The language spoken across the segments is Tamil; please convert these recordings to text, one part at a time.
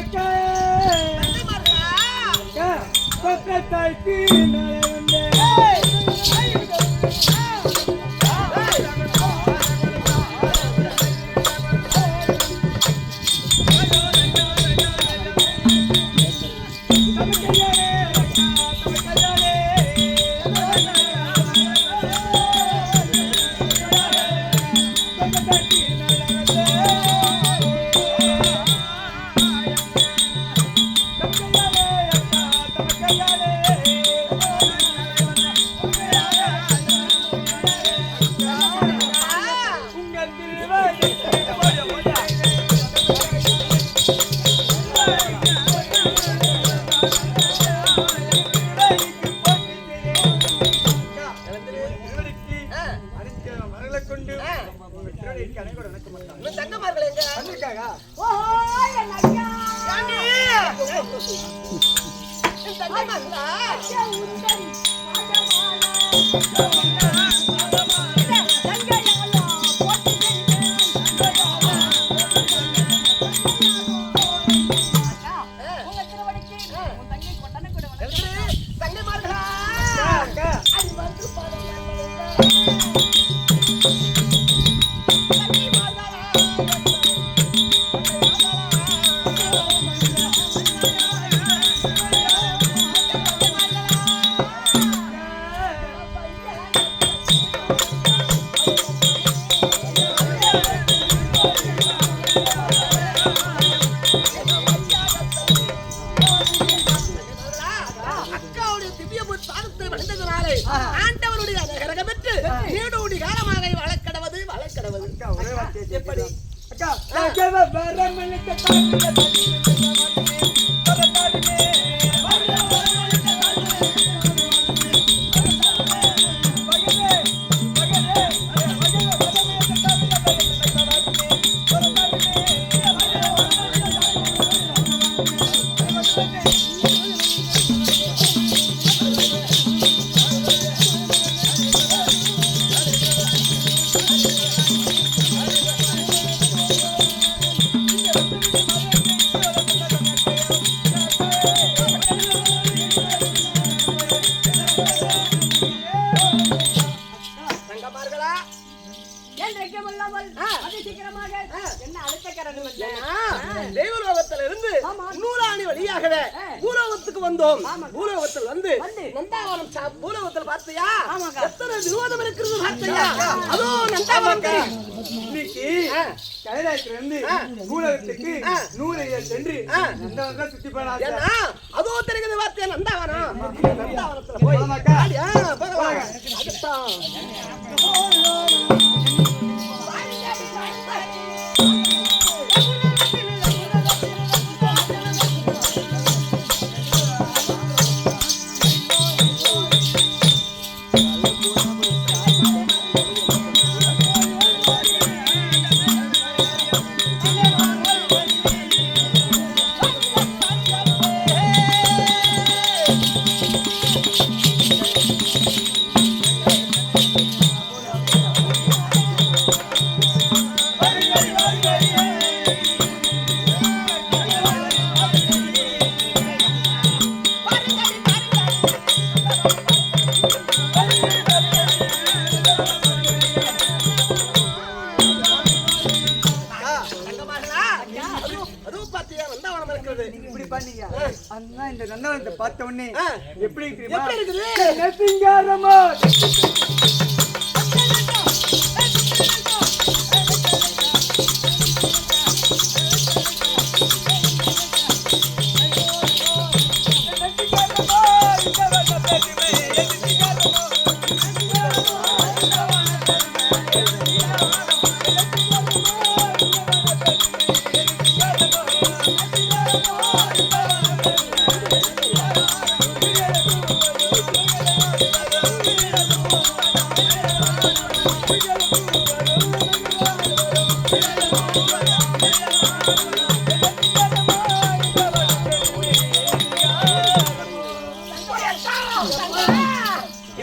அக்கா பக்கத்தாய்க்கு நாளை என் you. தெய்வலோகத்துல இருந்து நூறாணி வழியாகவே பூலோகத்துக்கு வந்தோம். பூலோகத்தில் வந்து நந்தாவனம் சா- பூலோகத்தில் பார்த்தியா? எத்தனை விரோதம் இருக்கிறது பார்த்தியா? அதோ நந்தாவனம். தெரியும். இன்னைக்கு. கைலாயத்துல இருந்து பூலகத்துக்கு நூறு சென்று நந்தவன் தான் சுத்தி போனா ஏன்னா அதோ தெரிகிறது பார்த்தியா நந்தாவனம்? நந்தாவனத்துல போய் போலாமாக்கா? ஆடியா, போகலாம். அதுதான். எப்படி தெரியுமா?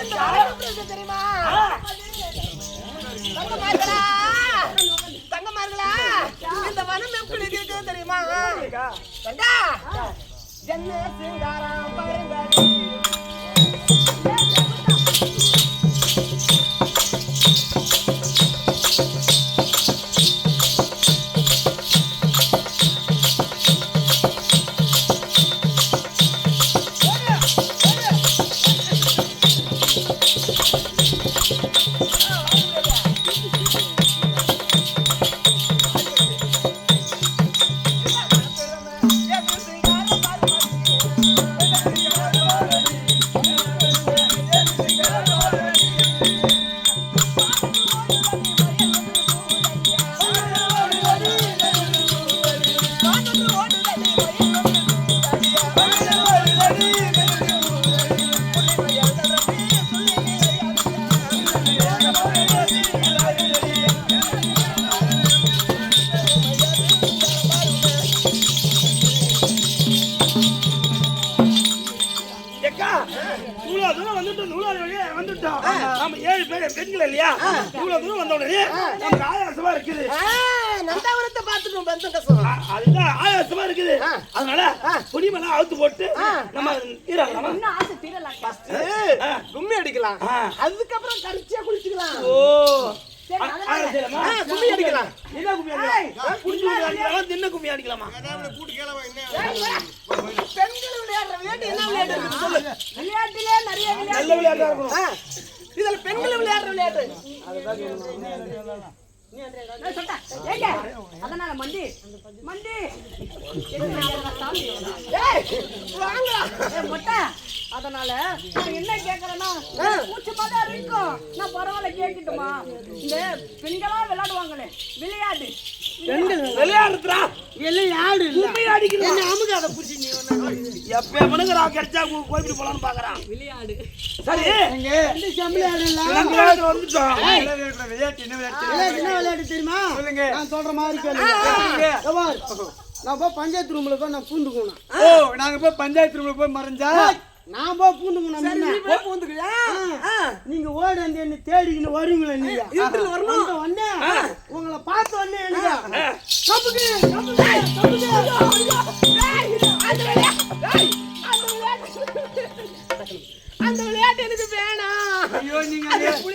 தெரியுமா? தங்கமார்களா தங்கமார்களா இந்த வனம் எப்படி இருக்கு தெரியுமா? என்ன சிங்காரம் பாருங்க Oh. பெண்கள் இல்லையா? இவ்வளவு தூரம் வந்த உடனே நமக்கு ஆயாசமா இருக்குது. நந்தாவரத்தை பார்த்துட்டு பந்தம் கசம் அதுதான் ஆயாசமா இருக்குது. அதனால துணிமெல்லாம் அவுத்து போட்டு நம்ம. கும்மி அடிக்கலாம். அதுக்கப்புறம் கரிச்சியா குளிச்சுக்கலாம். ஓ. கும்மி அடிக்கலாம். என்ன கும்மி அடிக்கலாம்? கும்மி அடிக்கலாமா? தின்ன கும்மி அடிக்கலாமா? பெண்கள் விளையாடுற விளையாட்டு என்ன விளையாட்டு சொல்லு. விளையாட்டிலே நிறைய விளையாட்டு நல்ல விளையாட்டா இருக்கணும். இதுல பெண்கள் விளையாடுற விளையாட்டு. அதனால மண்டி. மண்டி. மொட்டை. அதனால நான் என்ன கேக்குறேன்னா மூச்சு மாதிரி இருக்கும் நான் பரவாயில்ல கேட்கட்டுமா இந்த பெண்களா விளையாடுவாங்களே விளையாட்டு விளையாடுறதுடா. விளையாடு. என்ன அமுக்கு அதை புடிச்சு நீ ஒண்ணு எப்ப எவனுக்கு நான் கிடைச்சா கோ- கோயிலுக்கு போலான்னு பாக்குறான். விளையாடு. சரி. என்ன விளையாட்டு தெரியுமா. நான் சொல்ற மாதிரி. நான் போய் பஞ்சாயத்து ரூம்ல போய் நான் பூந்துக்கணும் ஓ நாங்க போய் பஞ்சாயத்து ரூம்ல போய் மறைஞ்சா? நான் போய் பூந்துக்கணும் நீங்க ஓடி வந்து என்ன தேடிக்கின்னு வருவீங்களா நீங்க? வந்த. உடனே உங்களை பார்த்த உடனே எனக்கு கப்புக்கு, கப்புக்கு, கப்புக்கு. அந்த விளையாட்டு எனக்கு வேணாம். ஐயோ நீங்க எனக்கு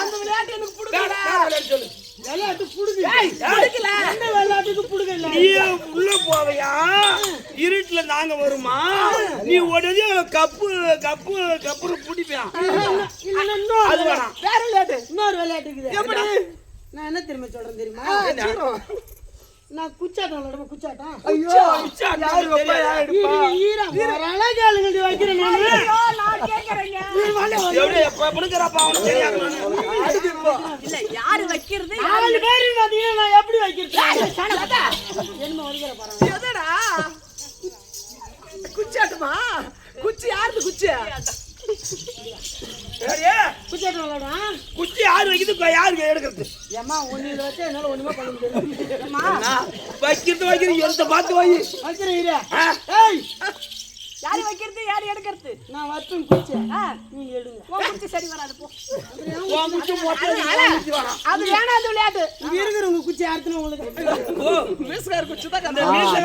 அந்த விளையாட்டு எனக்கு பிடிக்கல சொல்லு. விளையாட்டு புடுங்க. பிடிக்கல என்ன விளையாட்டுக்கு புடுங்கல? நீ உள்ள போவையா? இருட்டுல நாங்க வருமா? நீ உடனே கப்பு கப்பு கப்பு பிடிப்பான். இல்ல இன்னொரு அது வேணாம். வேற விளையாட்டு இன்னொரு விளையாட்டு இருக்குது. எப்படி நான் என்ன தெரியுமா சொல்றேன் தெரியுமா? நான் குச்சாட்டம் விளையாடுவேன் குச்சாட்டம். ஐயோ யாரு வைப்பா யாரு எடுப்பா ஈரா ஒரு அழகு ஆளுங்க வைக்கிறேன் நானு. ஐயோ, நான் கேக்குறேங்க. எப்படி எப்ப பிடிக்கிறாப்பா அவனுக்கு தெரியாது இல்ல யாரு வைக்கிறது? நாலு பேரு பாத்தீங்கன்னா நான் எப்படி வைக்கிறது? என்ன வருகிற பாருங்க எதடா? குச்சாட்டுமா? குச்சி யாருது குச்சி? சரி குச்சாட்டம் விளையாடுவேன் குச்சி யாரு வைக்கிறது யாருக்கு எடுக்கிறது? ஏம்மா ஒன்னு இதை வச்சு என்னால ஒண்ணுமே பண்ண முடியாது. வைக்கிறது வைக்கிறது எந்த பார்த்து வை. வைக்கிறேன் யாரு வைக்கிறது யாரு எடுக்கிறது? நான் வைப்பேன் குச்சி. நீங்க எடுங்க. உன் குச்சி சரி வராது போ. அது வேணாம். அது விளையாட்டு. இங்க இருக்கிற உங்க குச்சி யாருக்குன்னு உங்களுக்கு? மீசுகார் குச்சி தான் இந்த மீசை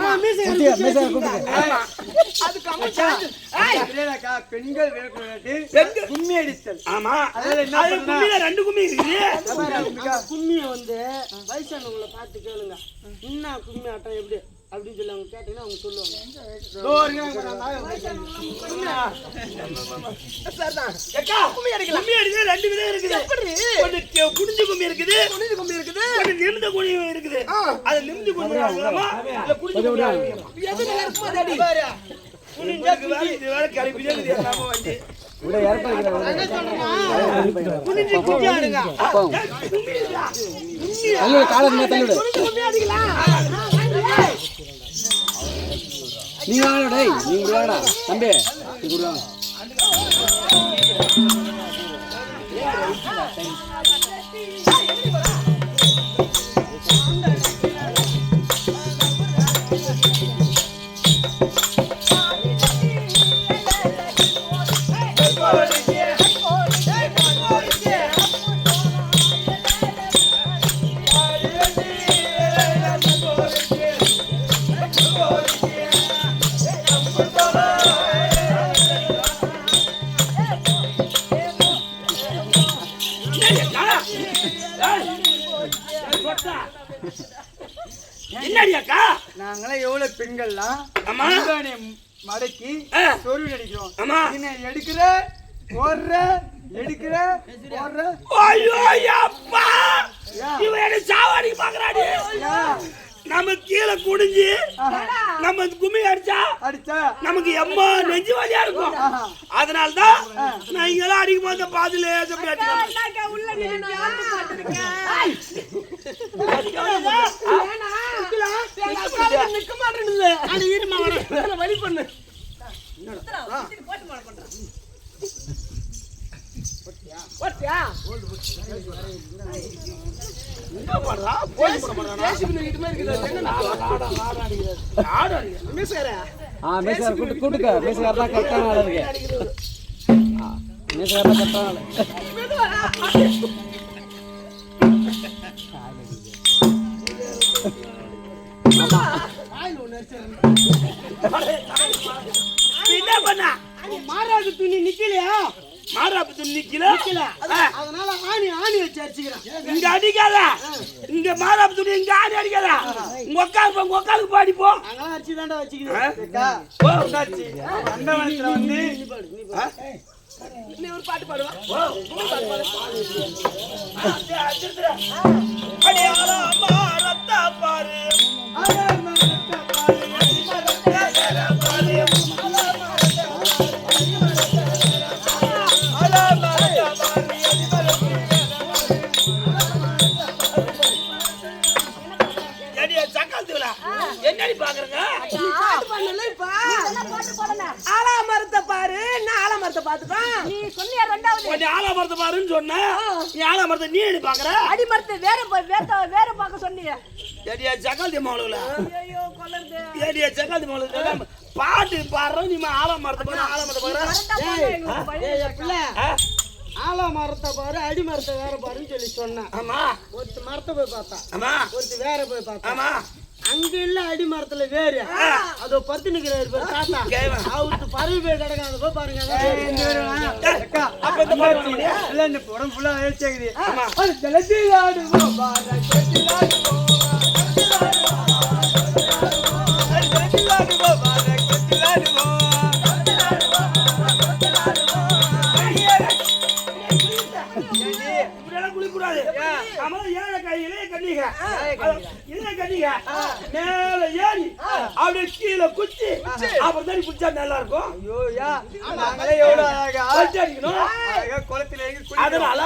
ஆ, மீசை குச்சி அது கமிச்சா இல்லையாக்கா, பெண்கள். கும்மி அடித்தல். ஆமா. அதுல ரெண்டு கும்மி இருக்குது. கும்மியை வந்து வயசானவங்களை பார்த்து கேளுங்க. என்ன கும்மி ஆட்டம் எப்படி? அப்படின்னு சொல்லி அவங்க கேட்டீங்கன்னா அவங்க சொல்லுவாங்க. ரெண்டு விதம் இருக்குது. ஒண்ணு கெ- குனிஞ்சு கும்மி இருக்குது. குனிஞ்சு கும்பி இருக்குது. ஒண்ணு நிமிர்ந்த கும்மி இருக்குது. அது இல்ல எது நல்லா இருக்குமோ நீங்க வாங்கடா டேய். நீங்க வாங்கடா தம்பி என்னடி அக்கா நாங்களாம் எவ்வளவு பெண்கள்லாம். முந்தானைய மடக்கி. சொருவி நடிக்கிறோம் ஆமா. நீ எடுக்கிற ஓடுற எடுக்கிற ஓடுற ஐயோ அப்பா இவன் என்ன சாவாடிக்கு பாக்குறாடி. நம்ம கீழே குடிஞ்சு நம்ம கும்மி அடிச்சா அடிச்சா? நமக்கு எம்மா நெஞ்சு வலியா இருக்கும். அதனால தான் நான் இங்கெல்லாம் அடிக்கும் போது பாதுல? நிக்க வரேன் வழி பண்ணு. போட்டியா? ஜேசிபி கூட்டு கூட்டுக்க மேசக்கார தான் கரெக்டான ஆள் இருக்கு மேசக்கார தான் கரெக்டான ஆள் என்ன பண்ண? மாறாது துணி நிக்கலையா? மாறாப்பு நிக்கல? அதனால ஆணி ஆணி வச்சு அடிச்சுக்கிறேன். இங்க அடிக்காத. இங்க மாறாப்பு துணி இங்க ஆடி அடிக்காத. உங்க உட்காரு உங்க உட்காருக்கு பாடி போ அங்கெல்லாம் அடிச்சு தாண்டா வச்சுக்கிறேன் நீ ஒரு பாட்டு பாடுவா. அடியாளா மாறத்தா பாரு. மரத்தை பாத்துக்கோம் நீ சொன்னியா ரெண்டாவது? கொஞ்சம் ஆலாமரத்தை பாருன்னு சொன்ன. நீ எடி பாக்குற அடிமரத்தை வேற பா- வேத்த வேற பார்க்க சொன்னீங்க ஏடியா சக்கால் மாவுல ஐயோ கொல்லறது. ஏடியா சக்கால் மாவுல பாட்டு நீ பாரு போங்க எங்களுக்கு வழி ஏய் பிள்ளை? ஆலா மரத்தை பாரு அடி மரத்தை வேற பாருன்னு சொல்லி சொன்னேன். ஆமா. ஒருத்த மரத்தை போய் பார்த்தா ஆமா. ஒருத்த வேற போய் பார்த்தா ஆமா. அங்க இல்ல அடி மரத்துல வேறு. அதோ பத்து நிக்கிறாரு பேர் தாத்தா. அவருக்கு பறவை போய் கிடக்கும் அதை போய் பாருங்க அப்ப இந்த? இல்ல, இந்த ஆடுவோம், பாரா, ஆடுவோம். ஆடுவோம், பாரா, ஆடுவோம். குளிக்கக்கூடாது. ஆமா, ஏழை கை, இளைய கன்னிக. இளைய கன்னிக. மேல ஏறி, அப்படியே கீழே குச்சி, அப்புறம் தான் குடிச்சா நல்லா இருக்கும். ஐயோ, யா, நாங்களே குளிச்சு அடிக்கணும். குளத்துல. அதனால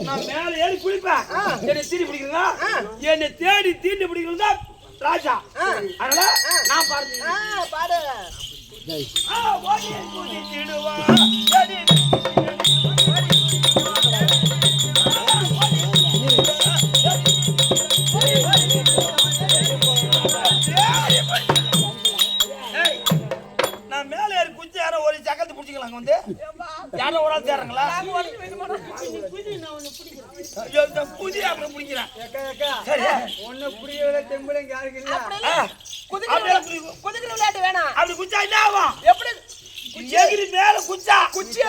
நான் மேல ஏறி குளிப்பேன். என்னை தீண்டி பிடிக்கிறீங்களா? என்னை தேடி தீண்டி பிடிக்கிறது ராஜா அதனால நான் ஆ, பாடு ஓடி குதிச்சிடுவா நான் மேல ஏறி குச்சி யாரோ ஒரு சக்கத்து பிடிச்சிக்கலாம் அங்க வந்து. யாரோ ஒரு ஆள் தேடுறாங்களா? ஐயோ இந்த குதி அப்புறம் பிடிக்கிறேன். அக்கா, அக்கா, சரியா உன்னை புரியவில்லை, தெம்புல இங்க யாருக்கு இல்ல? குதிக்கிற விளையாட்டு வேணாம். அப்படி குச்சா என்ன ஆகும்? எப்படி? எகிரி மேல குச்சா குச்சி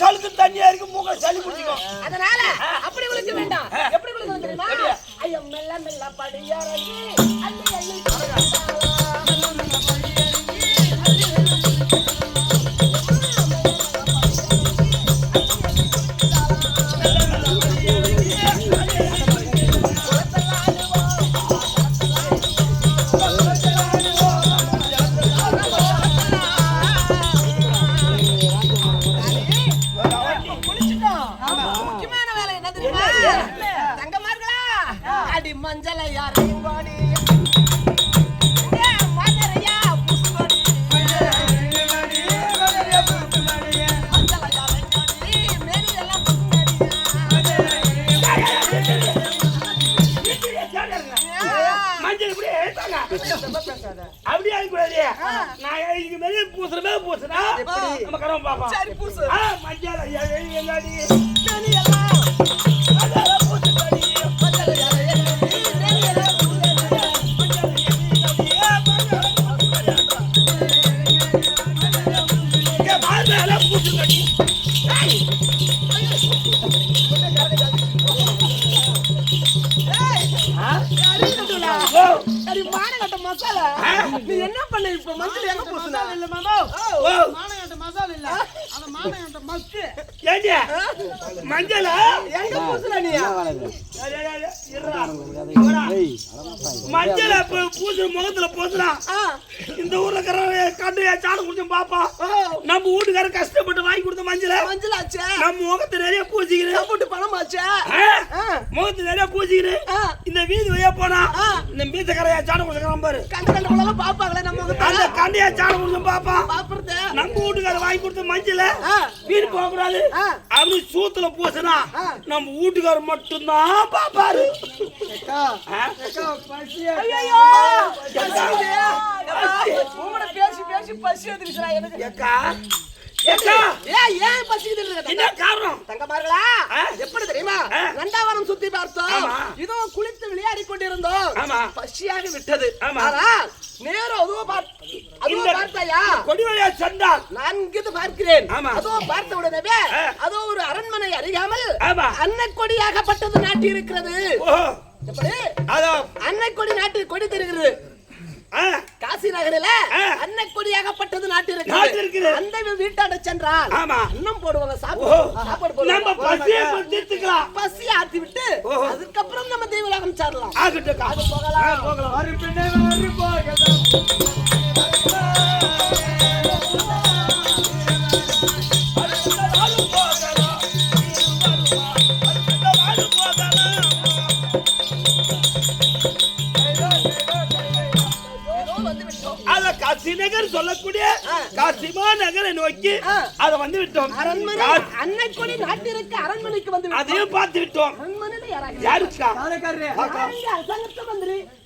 சலுக்கு தண்ணியா இருக்கு மூக்க சளி பிடிச்சிக்கும். அதனால என்ன பண்ண இப்ப மஞ்சள் எங்க பூசுன இல்ல மாமா மசாலா இல்ல அந்த மானங்கட்ட மக்கு ஏண்டி? மஞ்சளா? எங்க நீ? மஞ்சளை முகத்துல பூசுறான் இந்த ஊர்ல இருக்கிற கண்டு சாணம் குடிச்சும் பாப்பா. நம்ம வீட்டுக்காரர் கஷ்டப்பட்டு வாங்கி கொடுத்த மஞ்சளை. மஞ்சள் ஆச்சே நம்ம முகத்தை நிறைய பூசிக்கிறேன் போட்டு பணம் ஆச்சே முகத்தை நிறைய பூசிக்கிறேன். இந்த வீதி வழியா போனா. இந்த மீசக்கரையா சாணம் குடிச்சுக்கிறான் பாரு. கண்ட கண்ட பாப்பாங்களே நம்ம அந்த முகத்தை கண்டையா சாணம் குடிச்சும் பாப்பா. பாப்புறது நம்ம வீட்டுக்காரர் வாங்கி கொடுத்த மஞ்சளை. வீடு போக கூடாது. அப்படி சூத்துல பூசினா நம்ம வீட்டுக்காரர் மட்டும்தான் பாப்பாரு பேசி பேசி பசி எனக்கு. என்ன காரணம்? தங்கமார்களா? எப்படி தெரியுமா? சுத்தி பார்த்தோம். இதோ குளித்து விளையாடி கொண்டிருந்தோம். ஆமா. பசியாக விட்டது. நேரம் அதுவும் பார்த்து இந்த- பார்த்தாயா? கொடி வழியா சென்றால்? நான் இங்கிருந்து பார்க்கிறேன். அதோ பார்த்த உடனே. அதோ ஒரு அரண்மனை அறியாமல். அன்னக்கொடியாகப்பட்டது நாட்டி இருக்கிறது அதோ. அன்னைக்கொடி நாட்டு கொடி தெரிகிறது. காசி நகரில. அன்னைக்கொடியாகப்பட்டது நாட்டு நாட்டு இருக்கிறது இருக்குது. அந்த வீட்டாண்ட சென்றால் ஆமா. அன்னம் போடுவாங்க. சாப்பாடு நம்ம பசியை தீர்த்துக்கலாம் பசி ஆத்தி விட்டு. அதுக்கப்புறம் நம்ம தெய்வலாகம் அது போகலாம். போகலாம். காசிமா நகரை நோக்கி. அத வந்து விட்டோம். அன்னைக்கொடி நாட்டிற்கு அரண்மனைக்கு வந்து அதையும் பார்த்து விட்டோம். அரண்மனையில யாராக யாருக்கா? அரசாங்கத்து மந்திரி.